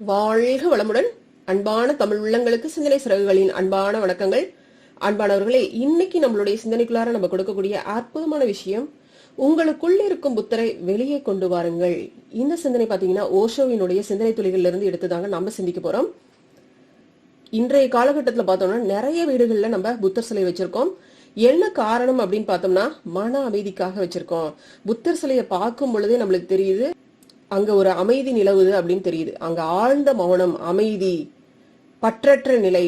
வாழ்க வளமுடன். அன்பான தமிழ் உள்ளங்களுக்கு சிந்தனை சிறகுகளின் அன்பான வணக்கங்கள். அன்பானவர்களே இன்னைக்கு நம்மளுடைய சிந்தனைக்குள்ளார நம்ம கொடுக்கக்கூடிய அற்புதமான விஷயம் உங்களுக்குள் இருக்கும் புத்தரை வெளியே கொண்டு வாருங்கள். இந்த சிந்தனை பாத்தீங்கன்னா ஓஷோவினுடைய சிந்தனை துளிகள்ல இருந்து எடுத்துதாங்க நம்ம சிந்திக்க போறோம். இன்றைய காலகட்டத்தில் பார்த்தோம்னா நிறைய வீடுகள்ல நம்ம புத்தர் சிலை வச்சிருக்கோம். என்ன காரணம் அப்படின்னு பார்த்தோம்னா மன அமைதிக்காக வச்சிருக்கோம். புத்தர் சிலையை பார்க்கும் பொழுதே நம்மளுக்கு தெரியுது அங்க ஒரு அமைதி நிலவுது அப்படின்னு தெரியுது. அங்க ஆழ்ந்த மௌனம் அமைதி பற்றற்ற நிலை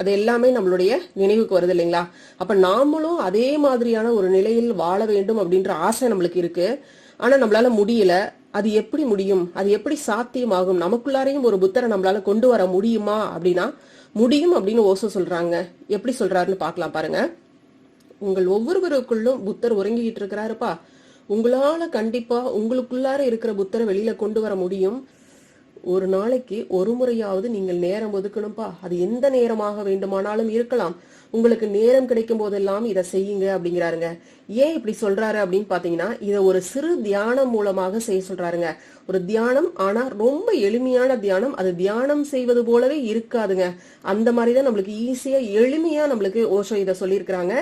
அது எல்லாமே நம்மளுடைய நினைவுக்கு வருது இல்லைங்களா? அப்ப நாமளும் அதே மாதிரியான ஒரு நிலையில் வாழ வேண்டும் அப்படின்ற ஆசை நம்மளுக்கு இருக்கு. ஆனா நம்மளால முடியல. அது எப்படி முடியும்? அது எப்படி சாத்தியமாகும்? நமக்குள்ளாரையும் ஒரு புத்தரை நம்மளால கொண்டு வர முடியுமா அப்படின்னா முடியும் அப்படின்னு ஓசோ சொல்றாங்க. எப்படி சொல்றாருன்னு பார்க்கலாம் பாருங்க. உங்கள் ஒவ்வொருவருக்குள்ளும் புத்தர் உறங்கிக்கிட்டு இருக்கிறாருப்பா. உங்களால கண்டிப்பா உங்களுக்குள்ளார இருக்கிற புத்தரை வெளியில கொண்டு வர முடியும். ஒரு நாளைக்கு ஒரு முறையாவது நீங்கள் நேரம் ஒதுக்கணும்ப்பா. அது எந்த நேரமாக வேண்டுமானாலும் இருக்கலாம். உங்களுக்கு நேரம் கிடைக்கும் போதெல்லாம் இதை செய்யுங்க அப்படிங்கிறாருங்க. ஏன் இப்படி சொல்றாரு அப்படின்னு பாத்தீங்கன்னா இதை ஒரு சிறு தியானம் மூலமாக செய்ய சொல்றாருங்க. ஒரு தியானம் ஆனா ரொம்ப எளிமையான தியானம். அது தியானம் செய்வது போலவே இருக்காதுங்க. அந்த மாதிரி தான் நம்மளுக்கு ஈஸியா எளிமையா நம்மளுக்கு ஓஷோ இதை சொல்லியிருக்கிறாங்க.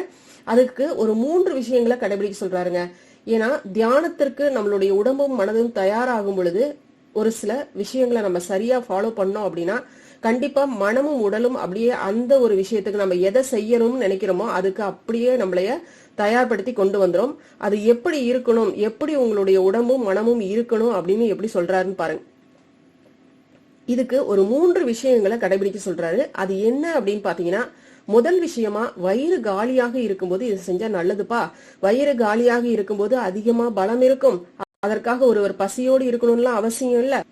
அதுக்கு ஒரு மூன்று விஷயங்களை கடைபிடிக்க சொல்றாருங்க. ஏன்னா தியானத்திற்கு நம்மளுடைய உடம்பும் மனதும் தயாராகும் பொழுது ஒரு சில விஷயங்களை நம்ம சரியா ஃபாலோ பண்ணோம் அப்படின்னா கண்டிப்பா மனமும் உடலும் அப்படியே அந்த ஒரு விஷயத்துக்கு நம்ம எதை செய்யணும்னு நினைக்கிறோமோ அதுக்கு அப்படியே நம்மளைய தயார்படுத்தி கொண்டு வந்துடும் அது எப்படி இருக்கணும் எப்படி உங்களுடைய உடம்பும் மனமும் இருக்கணும் அப்படின்னு எப்படி சொல்றாருன்னு பாருங்க. இதுக்கு ஒரு மூன்று விஷயங்களை கடைபிடிக்க சொல்றாரு. அது என்ன அப்படின்னு பாத்தீங்கன்னா முதல் விஷயமா வயிறு காலியாக இருக்கும்போது இது செஞ்சா நல்லதுப்பா? வயிறு காலியாக இருக்கும்போது அதிகமா பலம் இருக்கும். அதற்காக ஒருவர் பசியோடு இருக்கணும்லாம் அவசியம் இல்ல.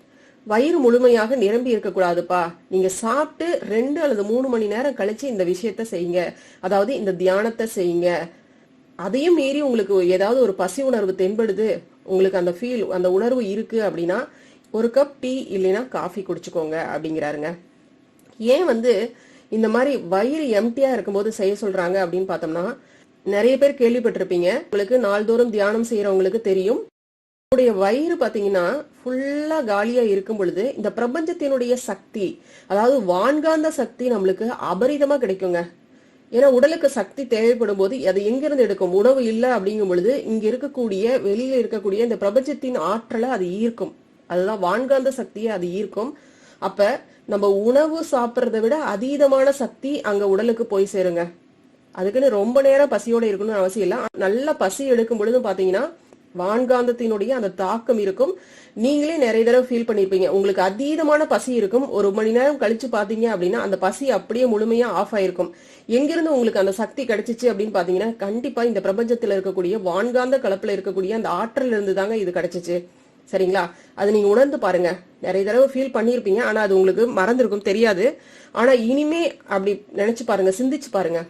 வயிறு முழுமையாக நிரம்பி இருக்கக்கூடாதுப்பா. நீங்க சாப்பிட்டு ரெண்டு அல்லது மூணு மணி நேரம் கழிச்சு இந்த விஷயத்த செய்யுங்க. அதாவது இந்த தியானத்தை செய்யுங்க. அதையும் மீறி உங்களுக்கு ஏதாவது ஒரு பசி உணர்வு தென்படுது. உங்களுக்கு அந்த ஃபீல் அந்த உணர்வு இருக்கு அப்படின்னா ஒரு கப் டீ இல்லைன்னா காஃபி குடிச்சுக்கோங்க அப்படிங்கிறாருங்க. ஏன் வந்து இந்த மாதிரி வயிறு எம்டியா இருக்கும்போது செய்ய சொல்றாங்க அப்படின்னு பார்த்தோம்னா நிறைய பேர் கேள்விப்பட்டிருப்பீங்க. உங்களுக்கு நாள்தோறும் தியானம் செய்யறவங்களுக்கு தெரியும். உங்களுடைய வயிறு பாத்தீங்கன்னா ஃபுல்லா காலியா இருக்கும் பொழுது இந்த பிரபஞ்சத்தினுடைய சக்தி அதாவது வான்காந்த சக்தி நம்மளுக்கு அபரிதமா கிடைக்குங்க. ஏன்னா உடலுக்கு சக்தி தேவைப்படும் போது அது எங்கிருந்து எடுக்கும்? உணவு இல்லை அப்படிங்கும் பொழுது இங்க இருக்கக்கூடிய வெளியில இருக்கக்கூடிய இந்த பிரபஞ்சத்தின் ஆற்றலை அது ஈர்க்கும். அதுதான் வான்காந்த சக்தியை அது ஈர்க்கும். அப்ப நம்ம உணவு சாப்பிட்றத விட அதீதமான சக்தி அங்க உடலுக்கு போய் சேருங்க. அதுக்குன்னு ரொம்ப நேரம் பசியோட இருக்கணும்னு அவசியம் இல்லை. நல்ல பசி எடுக்கும் பொழுதும் பாத்தீங்கன்னா வான்காந்தத்தினுடைய அந்த தாக்கம் இருக்கும். நீங்களே நிறைய தடவை ஃபீல் பண்ணிருப்பீங்க. உங்களுக்கு அதீதமான பசி இருக்கும். ஒரு மணி நேரம் கழிச்சு பாத்தீங்க அப்படின்னா அந்த பசி அப்படியே முழுமையா ஆஃப் ஆயிருக்கும். எங்கிருந்து உங்களுக்கு அந்த சக்தி கிடைச்சிச்சு அப்படின்னு பாத்தீங்கன்னா கண்டிப்பா இந்த பிரபஞ்சத்துல இருக்கக்கூடிய வான்காந்த கலப்புல இருக்கக்கூடிய அந்த ஆற்றல் இருந்து தாங்க இது கிடைச்சிச்சு. சரிங்களா? அது நீங்க உணர்ந்து பாருங்க. நிறைய தடவை ஃபீல் பண்ணியிருப்பீங்க. ஆனா அது உங்களுக்கு மறந்துருக்கும். தெரியாது. ஆனா இனிமே அப்படி நினைச்சு பாருங்க. சிந்திச்சு பாருங்க.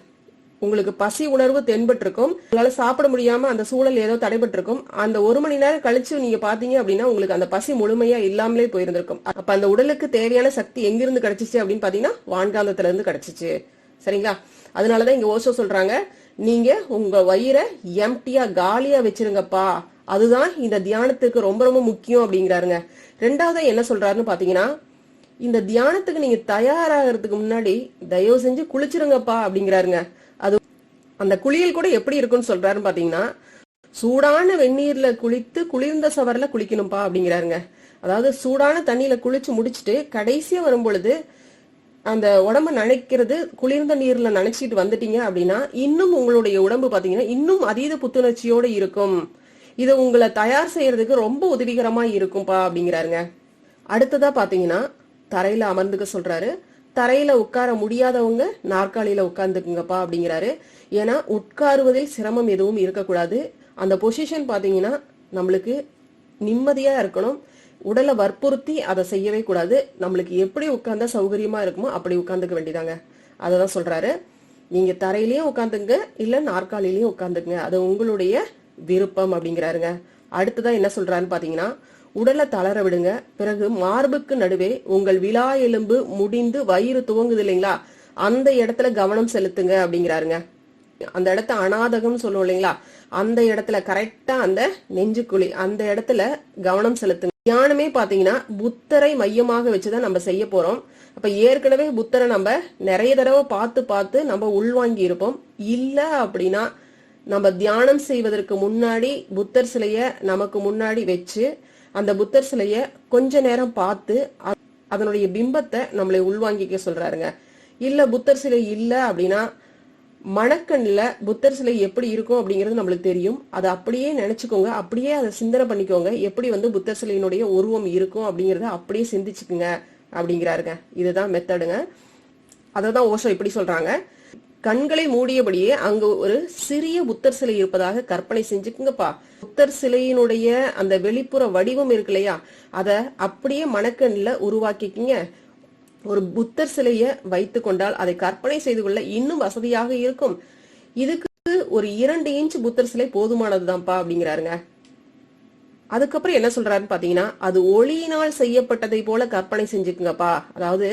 உங்களுக்கு பசி உணர்வு தென்பட்டிருக்கும். உங்களால சாப்பிட முடியாம அந்த சூழல் ஏதோ தடைபட்டிருக்கும். அந்த ஒரு மணி நேரம் கழிச்சு நீங்க பாத்தீங்க அப்படின்னா உங்களுக்கு அந்த பசி முழுமையா இல்லாமலே போயிருந்திருக்கும். அப்ப அந்த உடலுக்கு தேவையான சக்தி எங்கிருந்து கிடைச்சிச்சு அப்படின்னு பாத்தீங்கன்னா வான்காந்தத்துல இருந்து கிடைச்சிச்சு. சரிங்களா? அதனாலதான் இங்க ஓசோ சொல்றாங்க. நீங்க உங்க வயிறை எம்டியா காலியா வச்சிருங்கப்பா. அதுதான் இந்த தியானத்துக்கு ரொம்ப ரொம்ப முக்கியம் அப்படிங்கிறாருங்க. ரெண்டாவது என்ன சொல்றாருன்னு பாத்தீங்கன்னா இந்த தியானத்துக்கு நீங்க தயாராகிறதுக்கு முன்னாடி தயவு செஞ்சு குளிச்சிருங்கப்பா அப்படிங்கிறாருங்க. அது அந்த குளியல் கூட எப்படி இருக்குன்னு சொல்றாருன்னு பாத்தீங்கன்னா சூடான வெந்நீர்ல குளித்து குளிர்ந்த சவரில் குளிக்கணும்ப்பா அப்படிங்கிறாருங்க. அதாவது சூடான தண்ணியில குளிச்சு முடிச்சுட்டு கடைசியா வரும் பொழுது அந்த உடம்ப நினைக்கிறது குளிர்ந்த நீர்ல நனைச்சிட்டு வந்துட்டீங்க அப்படின்னா இன்னும் உங்களுடைய உடம்பு பாத்தீங்கன்னா இன்னும் அதீத புத்துணர்ச்சியோட இருக்கும். இது உங்களை தயார் செய்யறதுக்கு ரொம்ப உதவிகரமா இருக்கும்பா அப்படிங்கிறாருங்க. அடுத்ததா பாத்தீங்கன்னா தரையில அமர்ந்துக்க சொல்றாரு. தரையில உட்கார முடியாதவங்க நாற்காலியில உட்கார்ந்துக்குங்கப்பா அப்படிங்கிறாரு. ஏன்னா உட்காருவதில் சிரமம் எதுவும் இருக்கக்கூடாது. அந்த பொசிஷன் பாத்தீங்கன்னா நம்மளுக்கு நிம்மதியா இருக்கணும். உடலை வற்புறுத்தி அதை செய்யவே கூடாது. நம்மளுக்கு எப்படி உட்கார்ந்தா சௌகரியமா இருக்குமோ அப்படி உட்காந்துக்க வேண்டியதாங்க. அததான் சொல்றாரு. நீங்க தரையிலயும் உட்காந்துங்க இல்ல நாற்காலிலையும் உட்காந்துங்க அது உங்களுடைய விருப்பம் அப்படிங்கிறாருங்க. அடுத்ததான் என்ன சொல்றாருன்னு பாத்தீங்கன்னா உடலை தளர விடுங்க. பிறகு மார்புக்கு நடுவே உங்கள் விழா எலும்பு முடிந்து வயிறு துவங்குது இல்லைங்களா? அந்த இடத்துல கவனம் செலுத்துங்க அப்படிங்கிறாருங்க. அந்த இடத்த அனாதகம்னு சொல்லுவோம் இல்லைங்களா? அந்த இடத்துல கரெக்டா அந்த நெஞ்சுக்குழி அந்த இடத்துல கவனம் செலுத்துங்க. தியானமே பாத்தீங்கன்னா புத்தரை மையமாக வச்சுதான் நம்ம செய்ய போறோம். அப்ப ஏற்கனவே புத்தரை நம்ம நிறைய தடவை பார்த்து பார்த்து நம்ம உள்வாங்கி இருப்போம். இல்ல அப்படின்னா நம்ம தியானம் செய்வதற்கு முன்னாடி புத்தர் சிலைய நமக்கு முன்னாடி வச்சு அந்த புத்தர் சிலைய கொஞ்ச நேரம் பார்த்து அதனுடைய பிம்பத்தை நம்மளை உள்வாங்கிக்க சொல்றாருங்க. இல்ல புத்தர் சிலை இல்ல அப்படின்னா மணக்கண்ணில் புத்தர் சிலை எப்படி இருக்கும் அப்படிங்கிறது நம்மளுக்கு தெரியும். அதை அப்படியே நினைச்சுக்கோங்க. அப்படியே அதை சிந்தனை பண்ணிக்கோங்க. எப்படி வந்து புத்தர் சிலையினுடைய உருவம் இருக்கும் அப்படிங்கறத அப்படியே சிந்திச்சுக்குங்க அப்படிங்கிறாருங்க. இதுதான் மெத்தடுங்க அதை தான் ஓஷோ இப்படி சொல்றாங்க. கண்களை மூடியபடியே அங்கு ஒரு சிறிய புத்தர் சிலை இருப்பதாக கற்பனை செஞ்சுக்குங்கப்பா. புத்தர் சிலையினுடைய அந்த வெளிப்புற வடிவம் இருக்கு இல்லையா? அத அப்படியே மணக்கண்ணுல உருவாக்கிக்கிங்க. ஒரு புத்தர் சிலையை வைத்து கொண்டால் அதை கற்பனை செய்து கொள்ள இன்னும் வசதியாக இருக்கும். இதுக்கு ஒரு இரண்டு இன்ச் புத்தர் சிலை போதுமானதுதான்ப்பா அப்படிங்கிறாருங்க. அதுக்கப்புறம் என்ன சொல்றாருன்னு பாத்தீங்கன்னா அது ஒளியினால் செய்யப்பட்டதை போல கற்பனை செஞ்சுக்குங்கப்பா. அதாவது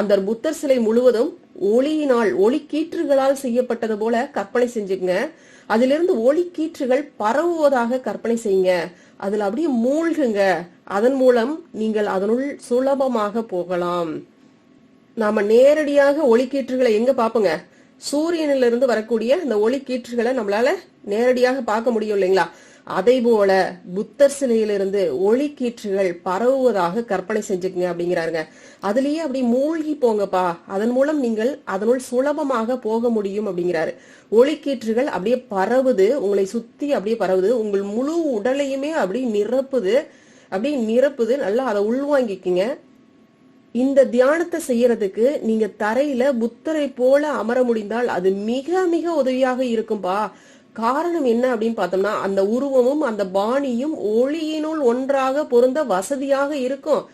அந்த புத்தர் சிலை முழுவதும் ஒளியினால் ஒளி கீற்றுகளால் செய்யப்பட்டது போல கற்பனை செஞ்சுங்க அதிலிருந்து ஒளி கீற்றுகள் பரவுவதாக கற்பனை செய்யுங்க. அதுல அப்படியே மூழ்குங்க. அதன் மூலம் நீங்கள் அதனுள் சுலபமாக போகலாம். நாம நேரடியாக ஒளிக்கீற்றுகளை எங்க பாப்போங்க சூரியனிலிருந்து இருந்து வரக்கூடிய அந்த ஒளிக்கீற்றுகளை நம்மளால நேரடியாக பார்க்க முடியும் இல்லைங்களா? போல புத்தர் சிலையிலிருந்து ஒளிக்கீற்றுகள் பரவுவதாக கற்பனை செஞ்சுக்குங்க அப்படிங்கிறாருங்க. அதுலயே அப்படி மூழ்கி போங்கப்பா. அதன் மூலம் நீங்கள் அதனுள் சுலபமாக போக முடியும் அப்படிங்கிறாரு. ஒளிக்கீற்றுகள் அப்படியே பரவுது உங்களை சுத்தி அப்படியே பரவுது உங்கள் முழு உடலையுமே அப்படி நிரப்புது அப்படியே நிரப்புது நல்லா அதை உள்வாங்கிக்குங்க. இந்த தியானத்தை செய்யறதுக்கு நீங்க தரையில புத்தரை போல அமர முடிந்தால் அது மிக மிக உதவியாக இருக்கும்பா. காரணம் என்ன அப்படின்னு பார்த்தோம்னா அந்த உருவமும் அந்த பாணியும் ஒளியினுள் ஒன்றாக பொருந்த வசதியாக இருக்கும்.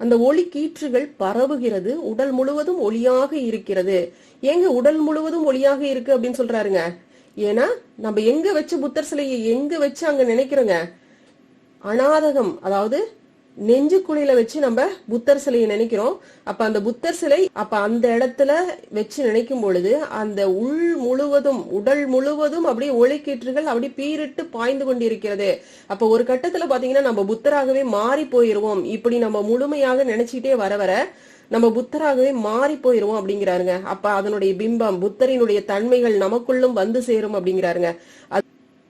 அந்த ஒளி கீற்றுகள் பரவுகிறது. உடல் முழுவதும் ஒளியாக இருக்கிறது. ஏங்க உடல் முழுவதும் ஒளியாக இருக்கு அப்படின்னு சொல்றாருங்க? ஏன்னா நம்ம எங்க வச்சு புத்தர் சிலையை எங்க வச்சு அங்க நினைக்கிறோங்க? அநாதகம் அதாவது நெஞ்சு குழியில வச்சு நம்ம புத்தர் சிலையை நினைக்கிறோம். அப்ப அந்த புத்தர் சிலை அப்ப அந்த இடத்துல வச்சு நினைக்கும் பொழுது அந்த உள் முழுவதும் உடல் முழுவதும் அப்படியே ஒளிக்கீற்றுகள் அப்படி பீரிட்டு பாய்ந்து கொண்டிருக்கிறது. அப்ப ஒரு கட்டத்துல பாத்தீங்கன்னா நம்ம புத்தராகவே மாறி போயிருவோம். இப்படி நம்ம முழுமையாக நினைச்சுக்கிட்டே வர வர நம்ம புத்தராகவே மாறி போயிருவோம் அப்படிங்கிறாருங்க. அப்ப அதனுடைய பிம்பம் புத்தரினுடைய தன்மைகள் நமக்குள்ளும் வந்து சேரும் அப்படிங்கிறாருங்க.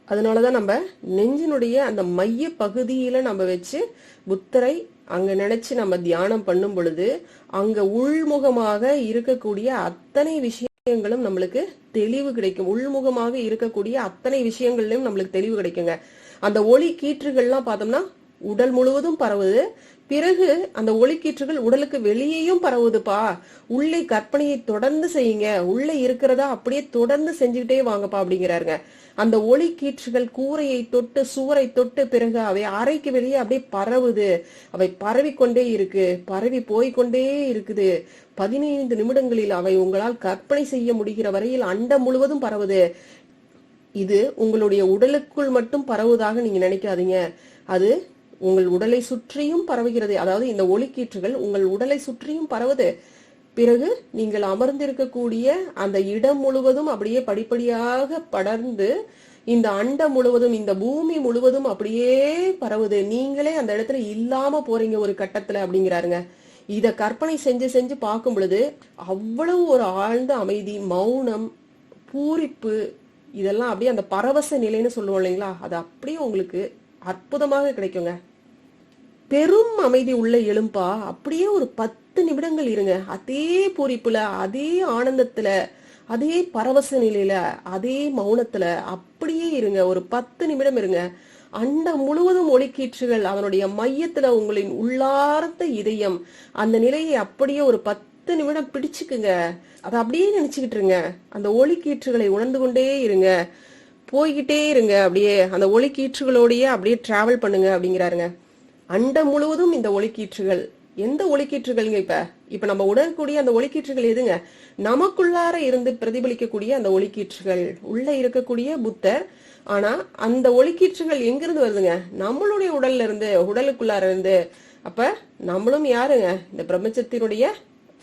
அதனால அதனாலதான் நம்ம நெஞ்சினுடைய அந்த மைய பகுதியில நம்ம வச்சு புத்தரை அங்க நினைச்சு நம்ம தியானம் பண்ணும் பொழுது அங்க உள்முகமாக இருக்கக்கூடிய அத்தனை விஷயங்களும் நம்மளுக்கு தெளிவு கிடைக்கும். உள்முகமாக இருக்கக்கூடிய அத்தனை விஷயங்கள்லயும் நம்மளுக்கு தெளிவு கிடைக்குங்க. அந்த ஒளி கீற்றுகள்லாம் பார்த்தோம்னா உடல் முழுவதும் பரவுது. பிறகு அந்த ஒளிக்கீற்றுகள் உடலுக்கு வெளியேயும் பரவுதுப்பா. உள்ளே கற்பனையை தொடர்ந்து செய்யுங்க. உள்ளே இருக்கிறதா அப்படியே தொடர்ந்து செஞ்சுக்கிட்டே வாங்கப்பா அப்படிங்கிறாருங்க. அந்த ஒளி கீற்றுகள் கூரையை தொட்டு சுவரை தொட்டு பிறகு அவை அறைக்கு வெளியே அப்படியே பரவுது. அவை பரவிக்கொண்டே இருக்கு. பரவி போய்க்கொண்டே இருக்குது. பதினைந்து நிமிடங்களில் அவை உங்களால் கற்பனை செய்ய முடிகிற வரையில் அண்டம் முழுவதும் பரவுது. இது உங்களுடைய உடலுக்குள் மட்டும் பரவுவதாக நீங்க நினைக்காதீங்க. அது உங்கள் உடலை சுற்றியும் பரவுகிறது. அதாவது இந்த ஒளிக்கீற்றுகள் உங்கள் உடலை சுற்றியும் பரவுது. பிறகு நீங்கள் அமர்ந்திருக்கக்கூடிய அந்த இடம் முழுவதும் அப்படியே படிப்படியாக படர்ந்து இந்த அண்டம் முழுவதும் இந்த பூமி முழுவதும் அப்படியே பரவுது. நீங்களே அந்த இடத்துல இல்லாம போறீங்க ஒரு கட்டத்துல அப்படிங்கிறாருங்க. இத கற்பனை செஞ்சு செஞ்சு பார்க்கும் பொழுது அவ்வளவு ஒரு ஆழ்ந்த அமைதி மௌனம் பூரிப்பு இதெல்லாம் அப்படியே அந்த பரவச நிலைன்னு சொல்லுவோம் இல்லைங்களா? அது அப்படியே உங்களுக்கு அற்புதமாக கிடைக்குங்க. பெரும் அமைதி உள்ள எழும்பா அப்படியே ஒரு பத்து பத்து நிமிடங்கள் இருங்க. அதே பூரிப்புல அதே ஆனந்தத்துல அதே பரவச நிலையில அதே மௌனத்துல அப்படியே இருங்க. ஒரு பத்து நிமிடம் இருங்க. அண்டம் முழுவதும் ஒளிக்கீற்றுகள் அதனுடைய மையத்துல உங்களின் உள்ளார்ந்த இதயம் அந்த நிலையை அப்படியே ஒரு பத்து நிமிடம் பிடிச்சுக்குங்க. அதை அப்படியே நினைச்சுக்கிட்டு இருங்க. அந்த ஒளிக்கீற்றுகளை உணர்ந்து கொண்டே இருங்க. போய்கிட்டே இருங்க. அப்படியே அந்த ஒளிக்கீற்றுகளோடயே அப்படியே டிராவல் பண்ணுங்க அப்படிங்கிறாருங்க. அண்டம் முழுவதும் இந்த ஒளிக்கீற்றுகள். எந்த ஒளிக்கீற்றுகள்ங்க இப்ப? இப்ப நம்ம உணரக்கூடிய அந்த ஒளிக்கீற்றுகள் எதுங்க? நமக்குள்ளார இருந்து பிரதிபலிக்கக்கூடிய அந்த ஒளிக்கீற்றுகள். உள்ள இருக்கக்கூடிய புத்தர் ஆனா அந்த ஒளிக்கீற்றுகள் எங்கிருந்து வருதுங்க? நம்மளுடைய உடல்ல இருந்து உடலுக்குள்ளார இருந்து. அப்ப நம்மளும் யாருங்க? இந்த பிரபஞ்சத்தினுடைய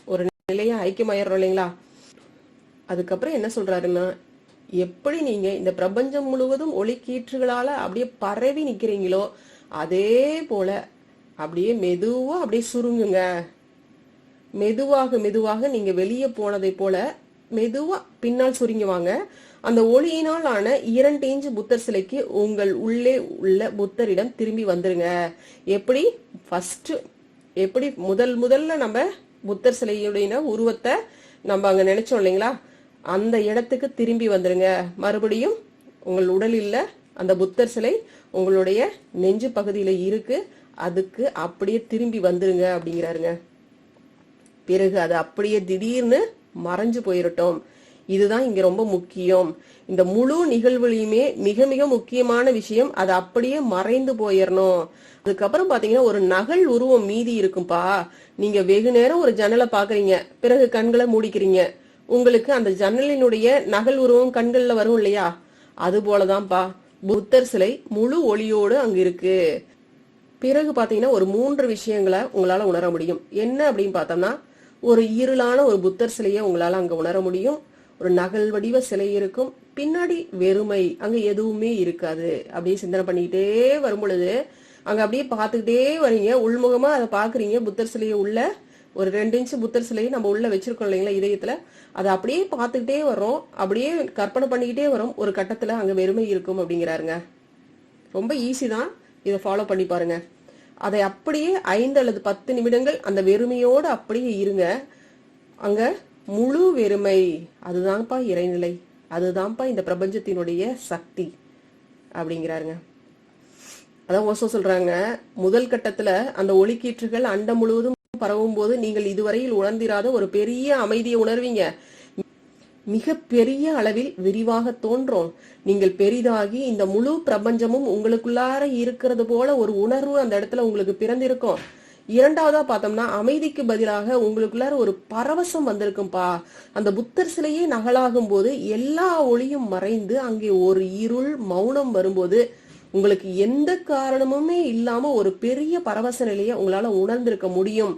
ஒரு நிலையா ஐக்கியமாயிடுறோம் இல்லைங்களா? அதுக்கப்புறம் என்ன சொல்றாருன்னா எப்படி நீங்க இந்த பிரபஞ்சம் முழுவதும் ஒளி கீற்றுகளால அப்படியே பரவி நிக்கிறீங்களோ அதே போல அப்படியே மெதுவா அப்படியே சுருங்குங்க. மெதுவாக மெதுவாக நீங்க வெளியே போனதை போல மெதுவா பின்னால் சுருங்கி வாங்க. அந்த ஒளியினால் ஆன இரண்டு இன்ச்சு புத்தர் சிலைக்கு உங்கள் உள்ளே உள்ள புத்தரிடம் திரும்பி வந்துருங்க. எப்படி? ஃபர்ஸ்ட் எப்படி? முதல் முதல்ல நம்ம புத்தர் சிலையுடைய உருவத்தை நம்ம அங்க நினைச்சோம் இல்லைங்களா? அந்த இடத்துக்கு திரும்பி வந்துருங்க. மறுபடியும் உங்கள் உடலில் அந்த புத்தர் சிலை உங்களுடைய நெஞ்சு பகுதியில இருக்கு. அதுக்கு அப்படியே திரும்பி வந்துருங்க அப்படிங்கிறாருங்க. பிறகு அது அப்படியே திடீர்னு மறைஞ்சு போயிடட்டும் இதுதான் இங்க ரொம்ப முக்கியம். இந்த முழு நிகழ்வுலையுமே மிக மிக முக்கியமான விஷயம் அது அப்படியே மறைந்து போயிடணும் அதுக்கப்புறம் பாத்தீங்கன்னா ஒரு நகல் உருவம் மீதி இருக்கும்பா. நீங்க வெகு நேரம் ஒரு ஜன்னலை பாக்குறீங்க பிறகு கண்களை மூடிக்கிறீங்க. உங்களுக்கு அந்த ஜன்னலினுடைய நகல் உருவம் கண்கள்ல வரும் இல்லையா? அது போலதான்ப்பா புத்தர் சிலை முழு ஒளியோடு அங்க இருக்கு பிறகு பாத்தீங்கன்னா ஒரு மூன்று விஷயங்களை உங்களால உணர முடியும். என்ன அப்படின்னு பார்த்தோம்னா ஒரு இருளான ஒரு புத்தர் சிலையை உங்களால அங்க உணர முடியும். ஒரு நகல் வடிவ சிலை இருக்கும். பின்னாடி வெறுமை அங்க எதுவுமே இருக்காது. அப்படியே சிந்தனை பண்ணிக்கிட்டே வரும் பொழுது அங்க அப்படியே பார்த்துக்கிட்டே வரீங்க. உள்முகமா அதை பாக்குறீங்க புத்தர் சிலையை உள்ள ஒரு ரெண்டு இன்ச்சு புத்தர் சிலையை நம்ம உள்ள வச்சிருக்கோம் இல்லைங்களா இதயத்துல. அதை அப்படியே பார்த்துக்கிட்டே வரோம் அப்படியே கற்பனை பண்ணிக்கிட்டே வரோம் ஒரு கட்டத்துல அங்க வெறுமை இருக்கும் அப்படிங்கிறாருங்க. ரொம்ப ஈஸி தான். இதை ஃபாலோ பண்ணி பாருங்க. அதை அப்படியே ஐந்து அல்லது பத்து நிமிடங்கள் அந்த வெறுமையோடு அப்படியே இருங்க. அங்க முழு வெறுமை. அதுதான்ப்பா இறைநிலை. அதுதான்ப்பா இந்த பிரபஞ்சத்தினுடைய சக்தி அப்படிங்கிறாருங்க. அதான் ஓசோ சொல்றாங்க முதல் கட்டத்துல அந்த ஒளிக்கீற்றுகள் அண்டம் முழுவதும் பரவும் போது நீங்கள் இதுவரையில் உணர்ந்திராத ஒரு பெரிய அமைதியை உணர்வீங்க. மிக பெரிய அளவில் விரிவாக தோன்றும். நீங்கள் பெரிதாகி இந்த முழு பிரபஞ்சமும் உங்களுக்குள்ளார இருக்கிறது போல ஒரு உணர்வு அந்த இடத்துல உங்களுக்கு பிறந்திருக்கும். இரண்டாவதா பார்த்தோம்னா அமைதிக்கு பதிலாக உங்களுக்குள்ளார ஒரு பரவசம் வந்திருக்கும்பா. அந்த புத்தர் சிலையே நகலாகும் போது எல்லா ஒளியும் மறைந்து அங்கே ஒரு இருள் மௌனம் வரும்போது உங்களுக்கு எந்த காரணமுமே இல்லாம ஒரு பெரிய பரவச நிலையை உங்களால உணர்ந்திருக்க முடியும்.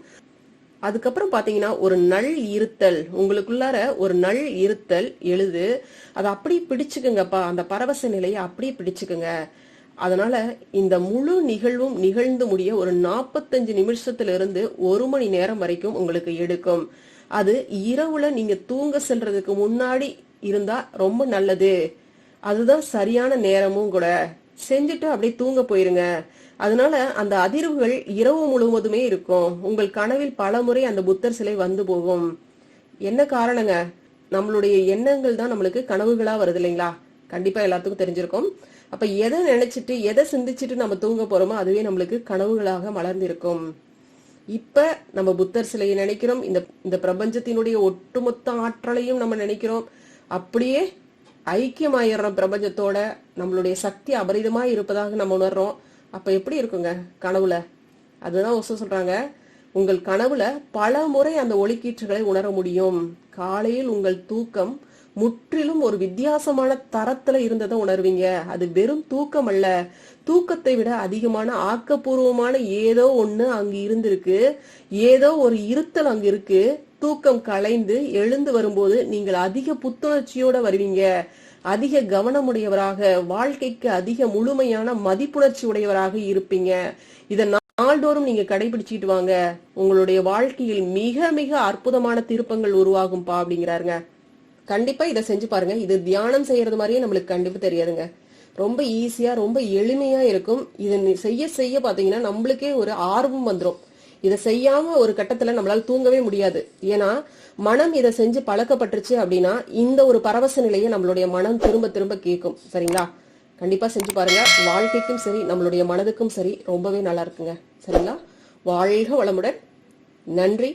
அதுக்கப்புறம் பாத்தீங்கன்னா ஒரு நல் இருத்தல். உங்களுக்குள்ளார ஒரு நல் இருத்தல் எழுது. அதை அப்படியே பிடிச்சுக்குங்கப்பா. அந்த பரவச நிலையை அப்படியே பிடிச்சுக்குங்க. அதனால இந்த முழு நிகழ்வும் நிகழ்ந்து முடிய ஒரு நாற்பத்தஞ்சு நிமிஷத்துல இருந்து ஒரு மணி நேரம் வரைக்கும் உங்களுக்கு எடுக்கும். அது இரவுல நீங்க தூங்க செல்றதுக்கு முன்னாடி இருந்தா ரொம்ப நல்லது. அதுதான் சரியான நேரமும் கூட. செஞ்சுட்டு அப்படியே தூங்க போயிருங்க. அதனால அந்த அதிர்வுகள் இரவு முழுவதுமே இருக்கும். உங்கள் கனவில் பல முறை அந்த புத்தர் சிலை வந்து போகும். என்ன காரணங்க? நம்மளுடைய எண்ணங்கள் தான் நம்மளுக்கு கனவுகளா வருது இல்லைங்களா? கண்டிப்பா எல்லாத்துக்கும் தெரிஞ்சிருக்கும். அப்ப எதை நினைச்சிட்டு எதை சிந்திச்சுட்டு நம்ம தூங்க போறோமோ அதுவே நம்மளுக்கு கனவுகளாக மலர்ந்திருக்கும். இப்ப நம்ம புத்தர் சிலையை நினைக்கிறோம். இந்த இந்த பிரபஞ்சத்தினுடைய ஒட்டுமொத்த ஆற்றலையும் நம்ம நினைக்கிறோம். அப்படியே ஐக்கியமாயிடுறோம் பிரபஞ்சத்தோட நம்மளுடைய சக்தி அபரிதமா இருப்பதாக நம்ம உணர்றோம். அப்போ எப்படி இருக்குங்க கனவுல? அதுதான் ஒசு சொல்றாங்க. உங்கள் கனவுல பல முறை அந்த ஒளிக்கீற்றுகளை உணர முடியும். காலையில் உங்கள் தூக்கம் முற்றிலும் ஒரு வித்தியாசமான தரத்துல இருந்ததை உணர்வீங்க. அது வெறும் தூக்கம் அல்ல. தூக்கத்தை விட அதிகமான ஆக்கப்பூர்வமான ஏதோ ஒண்ணு அங்கு இருந்திருக்கு. ஏதோ ஒரு இருத்தல் அங்கு இருக்கு. தூக்கம் கலைந்து எழுந்து வரும்போது நீங்கள் அதிக புத்துணர்ச்சியோட வருவீங்க. அதிக கவனமுடையவராக வாழ்க்கைக்கு அதிக முழுமையான மதிப்புணர்ச்சி உடையவராக இருப்பீங்க. இதை நாள்தோறும் நீங்க கடைபிடிச்சிட்டு வாங்க. உங்களுடைய வாழ்க்கையில் மிக மிக அற்புதமான திருப்பங்கள் உருவாகும்பா அப்படிங்கிறாருங்க. கண்டிப்பா இதை செஞ்சு பாருங்க. இது தியானம் செய்யறது மாதிரியே நம்மளுக்கு கண்டிப்பா தெரியாதுங்க. ரொம்ப ஈஸியா ரொம்ப எளிமையா இருக்கும். இதை செய்ய செய்ய பாத்தீங்கன்னா நம்மளுக்கே ஒரு ஆர்வம் வந்துடும் இதை செய்யாம ஒரு கட்டத்துல நம்மளால தூங்கவே முடியாது. ஏன்னா மனம் இதை செஞ்சு பழக்கப்பட்டுருச்சு அப்படின்னா இந்த ஒரு பரவச நிலையை நம்மளுடைய மனம் திரும்ப திரும்ப கேட்கும். சரிங்களா? கண்டிப்பா செஞ்சு பாருங்க. வாழ்க்கைக்கும் சரி நம்மளுடைய மனதுக்கும் சரி ரொம்பவே நல்லா இருக்குங்க. சரிங்களா? வாழ்க வளமுடன். நன்றி.